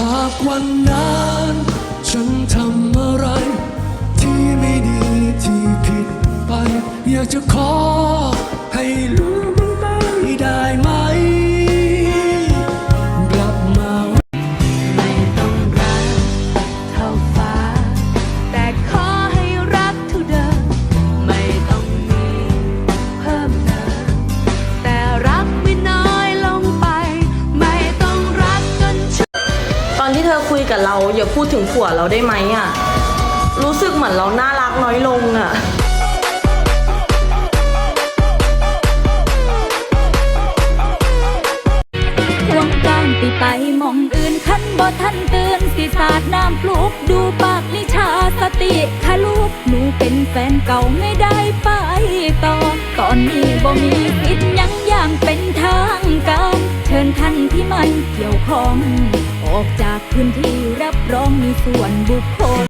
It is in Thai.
หากวันนั้นฉันทำอะไร ที่ไม่ดีที่ผิดไป อยากจะขอให้รู้ อนที่เธอคุยกับเรา อย่าพูดถึงผัวเราได้ไหมอะรู้สึกเหมือนเราน่ารักน้อยลงอะห่วงกลางติไปมองอื่นคันบ่ทันตือนสิสาดน้ำปลุกดูปากนิชาสติคะลูกหนูเป็นแฟนเก่าไม่ได้ไปต่อ ตอนนี้บ่มีสิทธิ์หยังอย่างเป็นทางการ ชิญท่านที่ไม่เกี่ยวข้อง ออกจากพื้นที่รับรองมีส่วนบุคคล